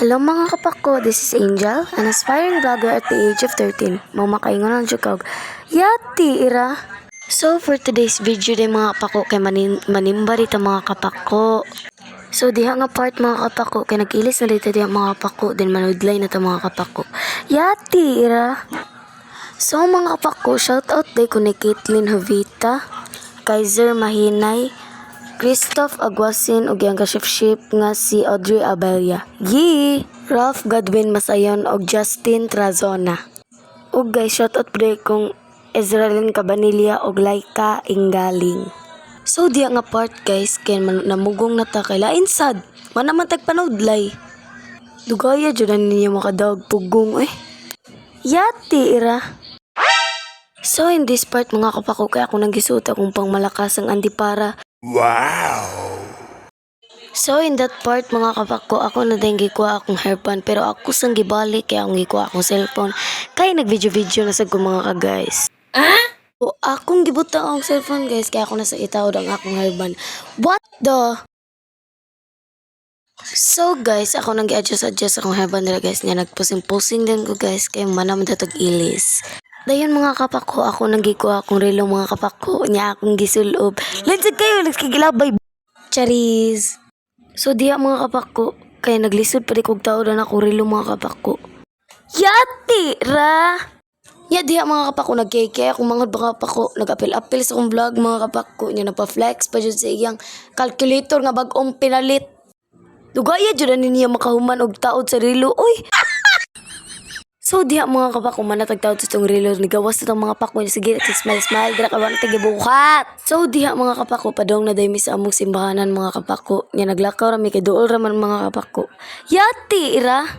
Hello mga kapako, this is Angel, an aspiring vlogger at the age of 13. Mamakaingon ang jukog. Yati, ira! So, for today's video din mga kapako, kay manin manimba dito mga kapako. So, diha nga part mga kapako, kay nag-ilis na dito diha mga kapako, din manudlay na to mga kapako. Yati, ira! So, mga kapako, shoutout day ko ni Caitlyn Jovita, Kaiser Mahinay, Christoph Aguasin ug yang kaship-ship nga si Audrey Abelia. Yee! Ralph Godwin Masayon ug Justin Trazona. Ug guys, shoutout pre kong Ezralyn Cabanilla ug Laika Ingaling. So diya nga part guys, kay namugong na ta kay lain sad. Manaman tagpanudlay. Dugaya jud ninyo makadawag pugong eh. Yati ira. So in this part mga kapako kaya ako nang gisuot akong pangmalakas ang antipara So in that part mga kapako ako na din gikuha akong hairband pero ako sang gibalik kaya akong gikuha akong cellphone kaya nag-video-video na sa ko mga ka guys. Ah? O akong gibuta akong cellphone guys kaya ako nasa itawod ang akong hairband. What the? So guys, ako nang gi-adjust-adjust akong hairband nila guys nga nagpusing-pusing din ko guys kay manam datog ilis. Dayon mga kapako, ako nang gikuha akong relo mga kapako niya akong gisulob. Let's kayo, nagkigilabay. Charis. So diha mga kapako, kaya naglisod pa di kog tao na ako relo mga kapako. Yati ra! Ya diha mga kapako nagkeke ako mga kapako nag-apil-apil sa akong vlog mga kapako niya nagpa-flex pa jud sa iyang calculator nga bag-ong pinalit. Dugaya jud na niya makahuman og taod sa relo. Uy! So diha mga kapako manatag taod sa itong relo ni gawas itong mga pako niya sige smile smile dira ka ba tigibukat. So diha mga kapako padong na daymi sa among simbahanan mga kapako niya naglakaw rami kay duol raman mga kapako. Yati ira.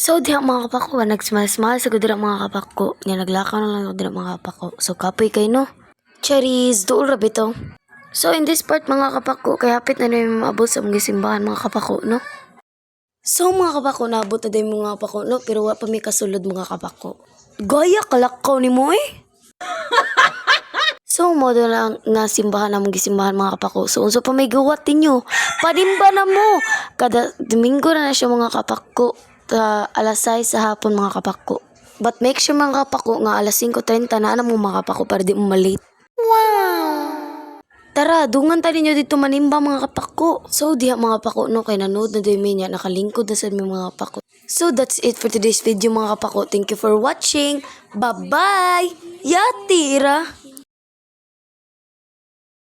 So diha mga kapako nagsimal-simal sa gudira mga kapako. Niya naglakaw na lang sa gudira mga kapako. So kapoy kay no. Cherries, duol ra bito. So in this part mga kapako, kay hapit na namin maabot sa mga simbahan mga kapako, no? So mga kapako, naabot na din mga kapako, no? Pero wa pa may kasulod mga kapako. Gaya, kalakaw ni mo eh. So, modo lang nga simbahan namong gisimbahan mga kapako. So, unso pa may gawat ninyo? Padimba na mo! Kada Domingo na na siya mga kapako. Ta, alas 6 sa hapon mga kapako. But make sure mga kapako nga alas 5.30 na na mo mga kapako para di mo malate. Tara, dungan tayo ninyo dito manimba mga kapako. So, diha mga kapako, no, kay nanood na din niya, nakalingkod na sa mga kapako. So, that's it for today's video mga kapako. Thank you for watching. Bye-bye! Yatira!